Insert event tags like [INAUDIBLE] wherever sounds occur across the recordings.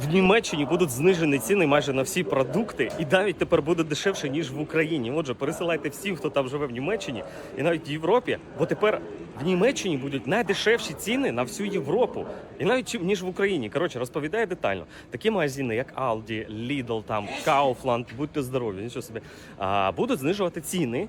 в Німеччині будуть знижені ціни майже на всі продукти, і навіть тепер буде дешевше ніж в Україні. Отже, пересилайте всім, хто там живе в Німеччині, і навіть в Європі, бо тепер в Німеччині будуть найдешевші ціни на всю Європу, і навіть ніж в Україні. Коротше, розповідаю детально. Такі магазини, як Aldi, Lidl, там Kaufland, будьте здорові, нічого собі, будуть знижувати ціни.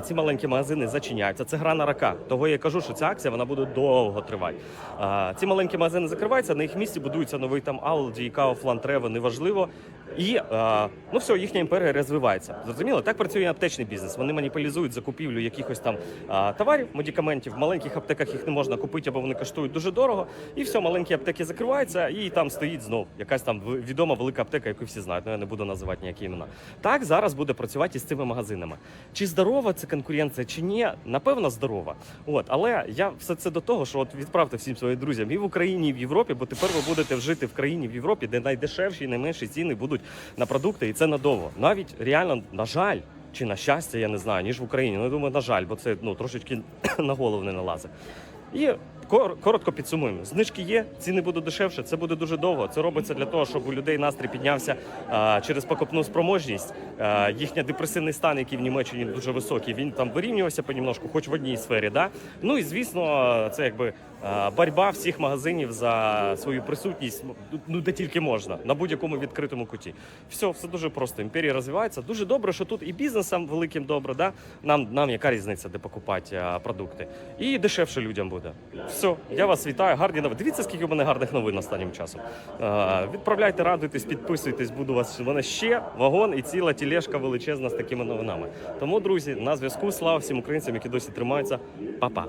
ці маленькі магазини зачиняються. Це гра на рака. Того я кажу, що ця акція вона буде довго тривати. А, ці маленькі магазини закриваються, на їх місці будується новий там Aldi, Kaufland, Rewe, неважливо. І а, ну все, їхня імперія розвивається. Зрозуміло, так працює аптечний бізнес. Вони монополізують закупівлю якихось там а, товарів, медикаментів. В маленьких аптеках їх не можна купити, або вони коштують дуже дорого. І все, маленькі аптеки закриваються, і там стоїть знов якась там відома велика аптека, яку всі знають. Ну я не буду називати ніякі імена. Так зараз буде працювати із цими магазинами. Чи здорова це конкуренція, чи ні? Напевно, здорова. От, але я все це до того, що от відправте всім своїм друзям і в Україні, і в Європі, бо тепер ви будете жити в країні в Європі, де найдешевші і найменші ціни будуть на продукти, і це надовго. Навіть реально, на жаль. Чи на щастя, я не знаю, ніж в Україні. Ну, я думаю, на жаль, бо це ну трошечки [COUGHS] на голову не налазить. І кор- коротко підсумуємо: знижки є, ціни будуть дешевше. Це буде дуже довго. Це робиться для того, щоб у людей настрій піднявся а, через покупну спроможність. А, їхня депресивний стан, який в Німеччині дуже високий, він там вирівнювався понемножку, хоч в одній сфері. Да? Ну і звісно, це якби а, боротьба всіх магазинів за свою присутність, ну де тільки можна, на будь-якому відкритому куті. Все, все дуже просто. Імперія розвивається. Дуже добре, що тут і бізнесам великим добре. Да? Нам, нам яка різниця, де покупати продукти. І дешевше людям буде. Все, я вас вітаю. Гарні новини. Дивіться, скільки у мене гарних новин останнім часом. Відправляйте, радуйтесь, підписуйтесь. Буду вас. Мене ще вагон і ціла тілешка величезна з такими новинами. Тому, друзі, на зв'язку. Слава всім українцям, які досі тримаються. Па-па.